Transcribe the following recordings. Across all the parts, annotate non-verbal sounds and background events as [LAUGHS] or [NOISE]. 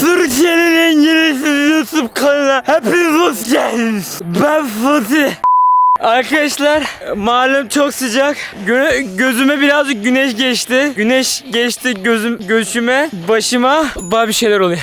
Türkiye'nin İngilizce YouTube kanalına hepiniz hoş geldiniz. Ben Fatih. Arkadaşlar malum çok sıcak. Güne, gözüme birazcık güneş geçti. Güneş geçti gözüm göğsüme, başıma. Bana bir şeyler oluyor.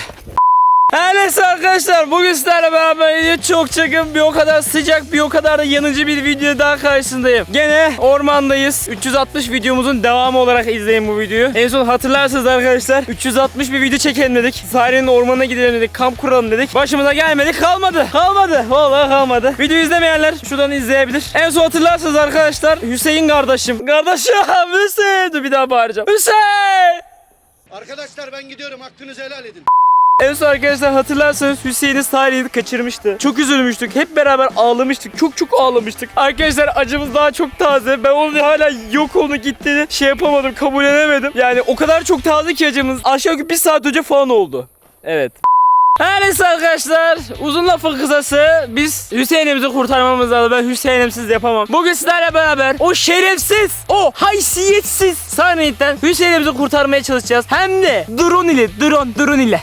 Her neyse arkadaşlar bugün sizlerle beraber video çok çakın bir o kadar sıcak bir o kadar da yanıcı bir video daha karşısındayım. Gene ormandayız. 360 videomuzun devamı olarak izleyin bu videoyu. En son hatırlarsınız arkadaşlar 360 bir video çekelim dedik. Sahirenin ormanına gidelim dedik. Kamp kuralım dedik. Başımıza gelmedi kalmadı. Kalmadı. Vallahi kalmadı. Video izlemeyenler şuradan izleyebilir. En son hatırlarsınız arkadaşlar Hüseyin kardeşim. Kardeşim [LAUGHS] Hüseyin. Dur bir daha bağıracağım. Hüseyin. Arkadaşlar ben gidiyorum hakkınızı helal edin. En son arkadaşlar hatırlarsanız Hüseyin'i Salih'i kaçırmıştı. Çok üzülmüştük. Hep beraber ağlamıştık. Çok çok ağlamıştık. Arkadaşlar acımız daha çok taze. Ben onun hala yok onu gittiğini şey yapamadım. Kabul edemedim. Yani o kadar çok taze ki acımız. Aşağı yukarı bir saat önce falan oldu. Evet. Her neyse arkadaşlar uzun lafın kısası biz Hüseyin'imizi kurtarmamız lazım. Ben Hüseyin'imsiz yapamam. Bugün sizlerle beraber o şerefsiz, o haysiyetsiz sahnetten Hüseyin'imizi kurtarmaya çalışacağız. Hem de drone ile, drone, drone ile.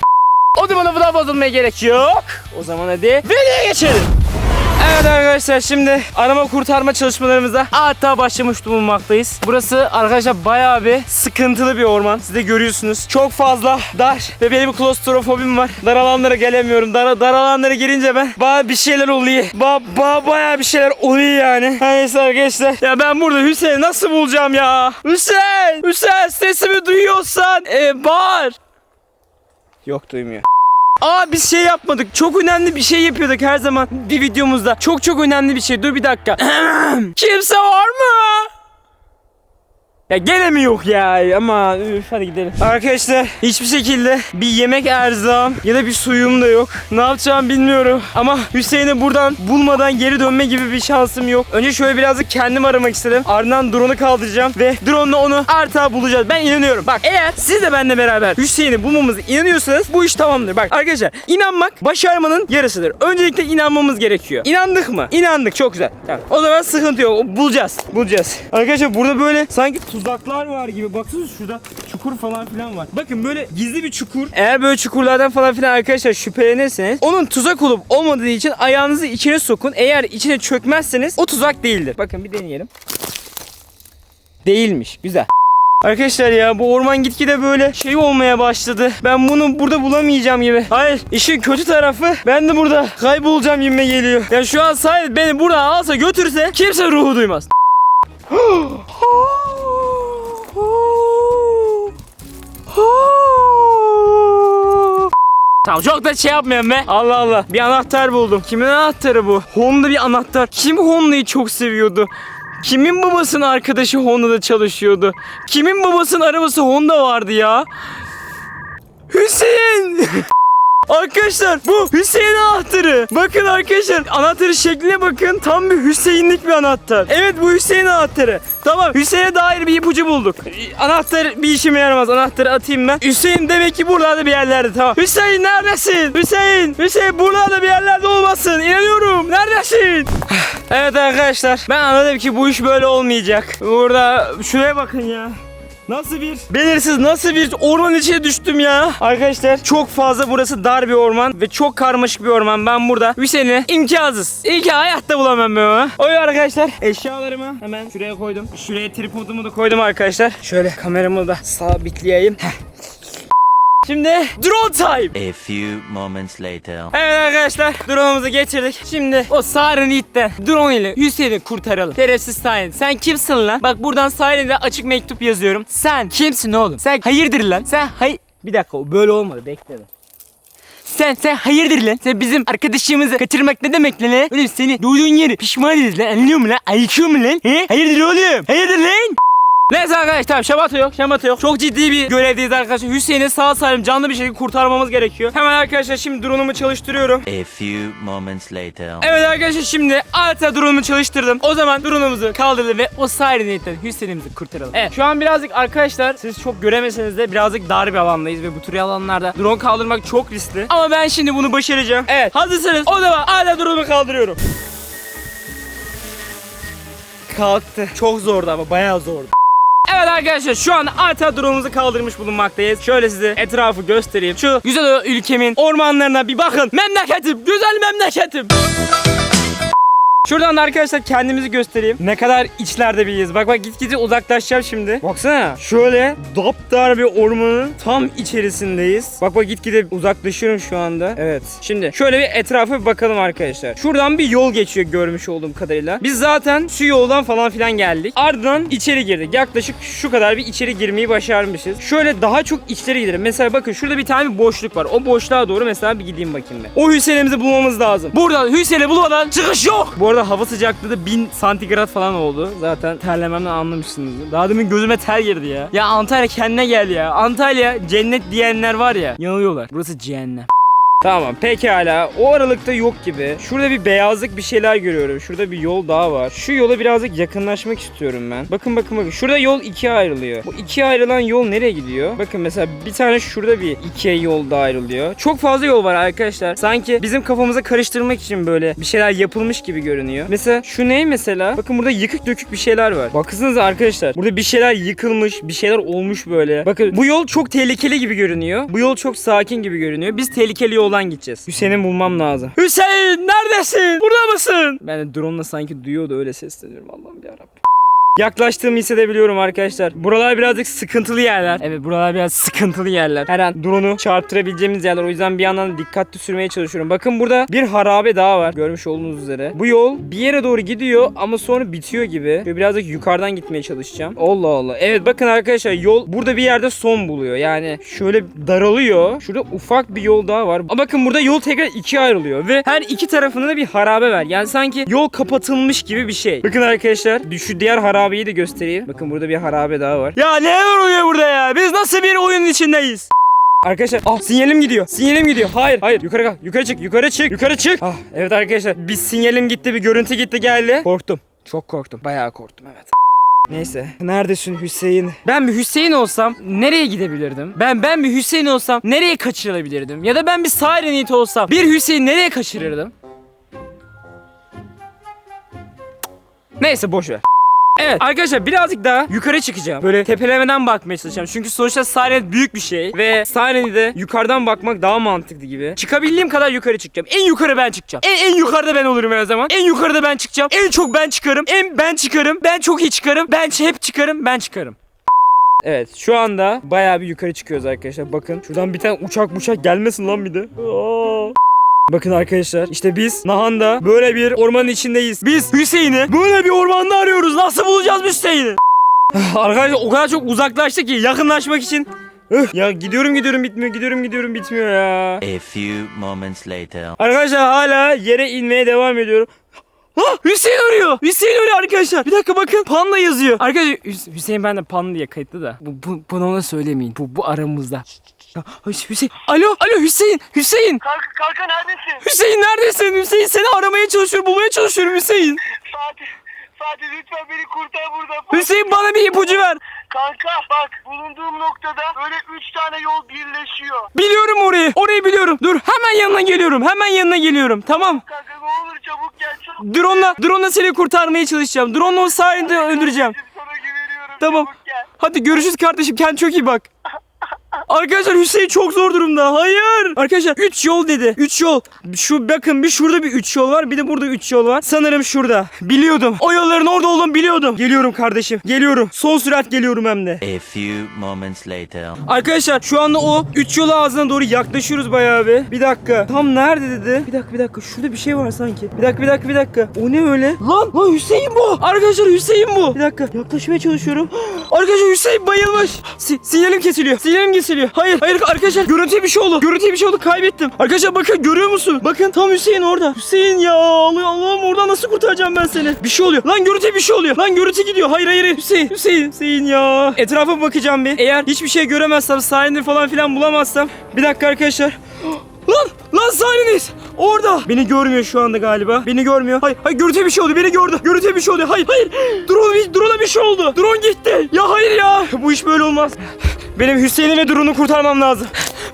O zaman lafı daha bozulmaya gerek yok. O zaman hadi videoya geçelim. Evet arkadaşlar şimdi arama kurtarma çalışmalarımıza hatta başlamış bulunmaktayız. Burası arkadaşlar bayağı bir sıkıntılı bir orman. Siz de görüyorsunuz. Çok fazla dar ve benim klostrofobim var. Dar alanlara gelemiyorum. Dar, dar alanlara girince ben baya bir şeyler oluyor. Ba, ba, bayağı bir şeyler oluyor yani. Her Neyse arkadaşlar. Ya ben burada Hüseyin'i nasıl bulacağım ya? Hüseyin! Hüseyin sesimi duyuyorsan e, bağır. Yok duymuyor. Aa biz şey yapmadık. Çok önemli bir şey yapıyorduk her zaman bir videomuzda. Çok çok önemli bir şey. Dur bir dakika. [CLEARS THROAT] Kimse var mı? Ya gene mi yok ya? Ama üf, hadi gidelim. Arkadaşlar hiçbir şekilde bir yemek erzağım ya da bir suyum da yok. Ne yapacağım bilmiyorum. Ama Hüseyin'i buradan bulmadan geri dönme gibi bir şansım yok. Önce şöyle birazcık kendim aramak istedim. Ardından drone'u kaldıracağım ve drone'la onu artığa bulacağız. Ben inanıyorum. Bak eğer siz de benimle beraber Hüseyin'i bulmamızı inanıyorsanız bu iş tamamdır. Bak arkadaşlar inanmak başarmanın yarısıdır. Öncelikle inanmamız gerekiyor. İnandık mı? İnandık. Çok güzel. Tamam. O zaman sıkıntı yok. Bulacağız. Bulacağız. Arkadaşlar burada böyle sanki tuzaklar var gibi. Baksanıza şurada çukur falan filan var. Bakın böyle gizli bir çukur. Eğer böyle çukurlardan falan filan arkadaşlar şüphelenirseniz onun tuzak olup olmadığı için ayağınızı içine sokun. Eğer içine çökmezseniz o tuzak değildir. Bakın bir deneyelim. Değilmiş. Güzel. Arkadaşlar ya bu orman gitgide böyle şey olmaya başladı. Ben bunu burada bulamayacağım gibi. Hayır işin kötü tarafı ben de burada kaybolacağım gibi geliyor. Ya şu an sahip beni buradan alsa götürse kimse ruhu duymaz. [GASPS] Tamam çok da şey yapmayalım be. Allah Allah. Bir anahtar buldum. Kimin anahtarı bu? Honda bir anahtar. Kim Honda'yı çok seviyordu? Kimin babasının arkadaşı Honda'da çalışıyordu? Kimin babasının arabası Honda vardı ya? Hüseyin! [LAUGHS] Arkadaşlar bu Hüseyin anahtarı. Bakın arkadaşlar anahtarı şekline bakın. Tam bir Hüseyinlik bir anahtar. Evet bu Hüseyin anahtarı. Tamam Hüseyin'e dair bir ipucu bulduk. Anahtar bir işime yaramaz. Anahtarı atayım ben. Hüseyin demek ki buralarda bir yerlerde tamam. Hüseyin neredesin? Hüseyin. Hüseyin buralarda bir yerlerde olmasın. İnanıyorum. Neredesin? [SIGHS] evet arkadaşlar ben anladım ki bu iş böyle olmayacak. Burada şuraya bakın ya. Nasıl bir belirsiz nasıl bir orman içine düştüm ya. Arkadaşlar çok fazla burası dar bir orman ve çok karmaşık bir orman. Ben burada Hüseyin'i imkansız. İlk hayatta bulamam ben onu. O arkadaşlar eşyalarımı hemen şuraya koydum. Şuraya tripodumu da koydum arkadaşlar. Şöyle kameramı da sabitleyeyim. Heh. Şimdi drone time. A few moments later. Evet arkadaşlar drone'umuzu getirdik. Şimdi o Sarın itten drone ile Hüseyin'i kurtaralım. Şerefsiz Sahin. Sen kimsin lan? Bak buradan Sahin'e açık mektup yazıyorum. Sen kimsin oğlum? Sen hayırdır lan? Sen hay... Bir dakika böyle olmadı bekle. be. Sen sen hayırdır lan? Sen bizim arkadaşımızı kaçırmak ne demek lan? he? Oğlum seni duyduğun yeri pişman ederiz lan anlıyor musun lan? Ayıkıyor mu lan? He? Hayırdır oğlum? Hayırdır lan? Neyse arkadaşlar şamata yok şamata yok. Çok ciddi bir görevdeyiz arkadaşlar. Hüseyin'i sağ salim canlı bir şekilde kurtarmamız gerekiyor. Hemen arkadaşlar şimdi drone'umu çalıştırıyorum. A few moments later. Evet arkadaşlar şimdi alta drone'umu çalıştırdım. O zaman drone'umuzu kaldırdım ve o sirenetten Hüseyin'imizi kurtaralım. Evet şu an birazcık arkadaşlar siz çok göremeseniz de birazcık dar bir alandayız ve bu tür alanlarda drone kaldırmak çok riskli. Ama ben şimdi bunu başaracağım. Evet hazırsanız o zaman hala drone'umu kaldırıyorum. Kalktı. Çok zordu ama bayağı zordu. Evet arkadaşlar şu an ata drone'umuzu kaldırmış bulunmaktayız. Şöyle size etrafı göstereyim. Şu güzel ülkemin ormanlarına bir bakın. Memleketim, güzel memleketim. Şuradan da arkadaşlar kendimizi göstereyim. Ne kadar içlerde biriyiz. Bak bak gitgide uzaklaşacağım şimdi. Baksana. Şöyle daptar bir ormanın tam içerisindeyiz. Bak bak gitgide uzaklaşıyorum şu anda. Evet. Şimdi şöyle bir etrafa bir bakalım arkadaşlar. Şuradan bir yol geçiyor görmüş olduğum kadarıyla. Biz zaten şu yoldan falan filan geldik. Ardından içeri girdik. Yaklaşık şu kadar bir içeri girmeyi başarmışız. Şöyle daha çok içeri gidelim. Mesela bakın şurada bir tane bir boşluk var. O boşluğa doğru mesela bir gideyim bakayım ben. O Hüseyin'imizi bulmamız lazım. Burada Hüseyin'i bulmadan çıkış yok. Bu arada hava sıcaklığı da 1000 santigrat falan oldu. Zaten terlememden anlamışsınız. Daha demin gözüme ter girdi ya. Ya Antalya kendine gel ya. Antalya cennet diyenler var ya. Yanılıyorlar. Burası cehennem. Tamam pekala o aralıkta yok gibi. Şurada bir beyazlık bir şeyler görüyorum. Şurada bir yol daha var. Şu yola birazcık yakınlaşmak istiyorum ben. Bakın bakın bakın. Şurada yol ikiye ayrılıyor. Bu ikiye ayrılan yol nereye gidiyor? Bakın mesela bir tane şurada bir ikiye yol daha ayrılıyor. Çok fazla yol var arkadaşlar. Sanki bizim kafamıza karıştırmak için böyle bir şeyler yapılmış gibi görünüyor. Mesela şu ne mesela? Bakın burada yıkık dökük bir şeyler var. Baksanıza arkadaşlar. Burada bir şeyler yıkılmış, bir şeyler olmuş böyle. Bakın bu yol çok tehlikeli gibi görünüyor. Bu yol çok sakin gibi görünüyor. Biz tehlikeli yoldan gideceğiz. Hüseyin'i bulmam lazım. Hüseyin neredesin? Burada mısın? Ben de drone'la sanki duyuyordu öyle sesleniyorum Allah'ım yarabbim. Yaklaştığımı hissedebiliyorum arkadaşlar. Buralar birazcık sıkıntılı yerler. Evet buralar biraz sıkıntılı yerler. Her an drone'u çarptırabileceğimiz yerler. O yüzden bir yandan dikkatli sürmeye çalışıyorum. Bakın burada bir harabe daha var. Görmüş olduğunuz üzere. Bu yol bir yere doğru gidiyor ama sonra bitiyor gibi. Ve birazcık yukarıdan gitmeye çalışacağım. Allah Allah. Evet bakın arkadaşlar yol burada bir yerde son buluyor. Yani şöyle daralıyor. Şurada ufak bir yol daha var. Ama bakın burada yol tekrar ikiye ayrılıyor. Ve her iki tarafında da bir harabe var. Yani sanki yol kapatılmış gibi bir şey. Bakın arkadaşlar şu diğer harabeyi de göstereyim. Bakın burada bir harabe daha var. Ya ne oluyor burada ya? Biz nasıl bir oyunun içindeyiz? Arkadaşlar ah sinyalim gidiyor. Sinyalim gidiyor. Hayır hayır yukarı kalk. Yukarı çık. Yukarı çık. Yukarı çık. Ah evet arkadaşlar bir sinyalim gitti bir görüntü gitti geldi. Korktum. Çok korktum. Bayağı korktum evet. Neyse. Neredesin Hüseyin? Ben bir Hüseyin olsam nereye gidebilirdim? Ben ben bir Hüseyin olsam nereye kaçırılabilirdim? Ya da ben bir Sirenite olsam bir Hüseyin nereye kaçırırdım? Neyse boş ver. Evet arkadaşlar birazcık daha yukarı çıkacağım. Böyle tepelemeden bakmaya çalışacağım. Çünkü sonuçta Siren büyük bir şey. Ve Siren'i de yukarıdan bakmak daha mantıklı gibi. Çıkabildiğim kadar yukarı çıkacağım. En yukarı ben çıkacağım. En, en yukarıda ben olurum her zaman. En yukarıda ben çıkacağım. En çok ben çıkarım. En ben çıkarım. Ben çok iyi çıkarım. Ben hep çıkarım. Ben çıkarım. Evet şu anda bayağı bir yukarı çıkıyoruz arkadaşlar. Bakın şuradan bir tane uçak uçak gelmesin lan bir de. Aa. Bakın arkadaşlar işte biz Nahan'da böyle bir ormanın içindeyiz. Biz Hüseyin'i böyle bir ormanda arıyoruz. Nasıl bulacağız Hüseyin'i? [SIGHS] arkadaşlar o kadar çok uzaklaştı ki yakınlaşmak için. Ya gidiyorum gidiyorum bitmiyor gidiyorum gidiyorum bitmiyor ya. A few moments later. Arkadaşlar hala yere inmeye devam ediyorum. [GASPS] Ha Hüseyin arıyor. Hüseyin arıyor arkadaşlar. Bir dakika bakın panda yazıyor. Arkadaşlar Hüs- Hüseyin ben de panda diye kayıtlı da. Bu, bu, bunu ona söylemeyin. Bu, bu aramızda. Ya, Hüs- Hüseyin. Alo, alo Hüseyin. Hüseyin. Kanka, kanka neredesin? Hüseyin neredesin? Hüseyin seni aramaya çalışıyorum. Bulmaya çalışıyorum Hüseyin. Fatih, Fatih lütfen beni kurtar buradan. Hüseyin bana bir ipucu ver. Kanka bak bulunduğum noktada böyle üç tane yol birleşiyor. Biliyorum orayı. Orayı biliyorum. Dur hemen yanına geliyorum. Hemen yanına geliyorum. Tamam. Kanka ne olur çabuk gel çabuk. Drone'la, drone'la seni kurtarmaya çalışacağım. Drone'la o sayende öldüreceğim. Sana güveniyorum Tamam. çabuk gel. Hadi görüşürüz kardeşim. Kendine çok iyi bak. [LAUGHS] Arkadaşlar Hüseyin çok zor durumda. Hayır. Arkadaşlar 3 yol dedi. 3 yol. Şu bakın bir şurada bir 3 yol var. Bir de burada 3 yol var. Sanırım şurada. Biliyordum. O yolların orada olduğunu biliyordum. Geliyorum kardeşim. Geliyorum. Son sürat geliyorum hem de. A few moments later. Arkadaşlar şu anda o 3 yol ağzına doğru yaklaşıyoruz bayağı bir. Bir dakika. Tam nerede dedi? Bir dakika bir dakika. Şurada bir şey var sanki. Bir dakika bir dakika bir dakika. O ne öyle? Lan lan Hüseyin bu. Arkadaşlar Hüseyin bu. Bir dakika. Yaklaşmaya çalışıyorum. [GASPS] Arkadaşlar Hüseyin bayılmış. Si- sinyalim kesiliyor. Sinyalim kesiliyor. Hayır hayır arkadaşlar görüntüye bir şey oldu. Görüntüye bir şey oldu kaybettim. Arkadaşlar bakın görüyor musun? Bakın tam Hüseyin orada. Hüseyin ya Allah Allah'ım oradan nasıl kurtaracağım ben seni? Bir şey oluyor. Lan görüntüye bir şey oluyor. Lan görüntü gidiyor. Hayır hayır. Hüseyin Hüseyin Hüseyin ya. Etrafa bakacağım bir. Eğer hiçbir şey göremezsem sahilde falan filan bulamazsam. Bir dakika arkadaşlar. [GASPS] Lan lan sahilindeyiz. Orada. Beni görmüyor şu anda galiba. Beni görmüyor. Hayır hayır görüntüye bir şey oldu. Beni gördü. Görüntüye bir şey oldu. Hayır hayır. Drone, drone'a bir şey oldu. Drone gitti. Ya hayır ya. Bu iş böyle olmaz. Benim Hüseyin'i ve drone'u kurtarmam lazım.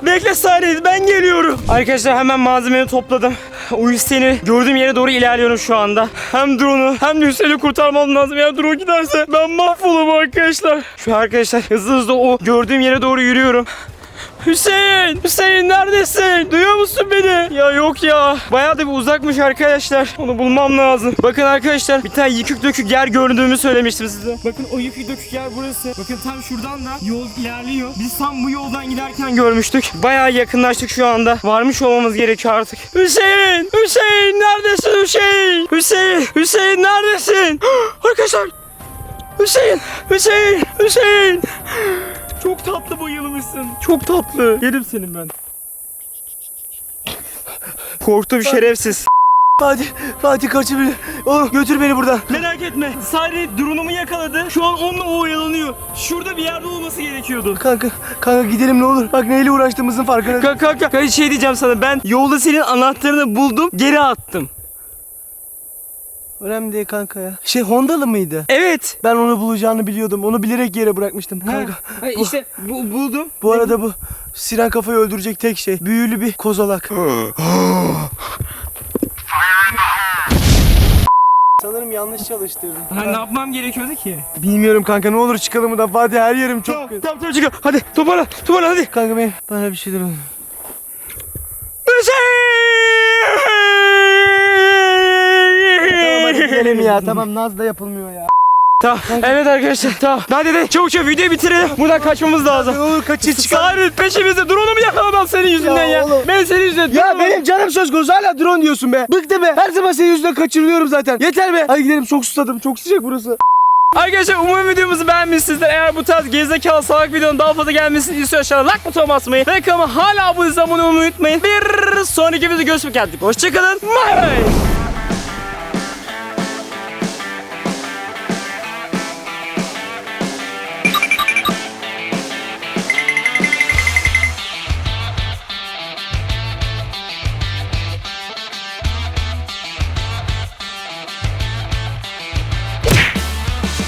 Bekle Salih ben geliyorum. Arkadaşlar hemen malzemeyi topladım. O Hüseyin'i gördüğüm yere doğru ilerliyorum şu anda. Hem drone'u hem de Hüseyin'i kurtarmam lazım. Eğer drone giderse ben mahvolurum arkadaşlar. Şu arkadaşlar hızlı hızlı o gördüğüm yere doğru yürüyorum. Hüseyin! Hüseyin neredesin? Duyuyor musun beni? Ya yok ya. Bayağı da bir uzakmış arkadaşlar. Onu bulmam lazım. Bakın arkadaşlar bir tane yıkık dökük yer gördüğümü söylemiştim size. Bakın o yıkık dökük yer burası. Bakın tam şuradan da yol ilerliyor. Biz tam bu yoldan giderken görmüştük. Bayağı yakınlaştık şu anda. Varmış olmamız gerekiyor artık. Hüseyin! Hüseyin neredesin Hüseyin? Hüseyin! Hüseyin neredesin? [GASPS] arkadaşlar! Hüseyin! Hüseyin! Hüseyin! Çok tatlı bayılmışsın. Çok tatlı. Yerim senin ben. Korktum şerefsiz. Fatih, Fatih kaçır beni. Oğlum götür beni buradan. Merak etme. Sadece drone'umu yakaladı. Şu an onunla o oyalanıyor. Şurada bir yerde olması gerekiyordu. Kanka, kanka gidelim ne olur. Bak neyle uğraştığımızın farkına. Kanka kanka. kanka şey diyeceğim sana. Ben yolda senin anahtarını buldum. Geri attım. Önemli değil kanka ya. Şey Hondalı mıydı? Evet. Ben onu bulacağını biliyordum. Onu bilerek yere bırakmıştım kanka. Ha, işte bu, buldum. Bu arada bu Siren kafayı öldürecek tek şey. Büyülü bir kozalak. [GASPS] Sanırım yanlış çalıştırdım. Ha, ne yapmam gerekiyordu ki? Bilmiyorum kanka ne olur çıkalım buradan. Fatih her yerim çok Tamam kötü. tamam tamam çıkıyor. Hadi toparla toparla hadi. Kanka benim bana bir şey durun. Tamam hadi gidelim ya. Tamam naz da yapılmıyor ya. Tamam. Evet arkadaşlar tamam. Hadi de çabuk çabuk videoyu bitirelim. Buradan kaçmamız lazım. Olur kaçır çıkar. Sarı peşimizde drone'umu yakalamam senin yüzünden ya. Ya oğlum. Ben senin yüzünden. Ya drone'umu- benim canım söz konusu hala drone diyorsun be. Bıktı be. Her zaman senin yüzünden kaçırılıyorum zaten. Yeter be. Hadi gidelim çok susadım. Çok sıcak burası. Arkadaşlar umarım videomuzu beğenmişsinizdir. Eğer bu tarz gerizekalı salak videonun daha fazla gelmesini istiyorsanız like butonuna basmayı ve kanalıma hala abone olmayı unutmayın. Bir sonraki videoda görüşmek üzere. Hoşçakalın. Bay bay.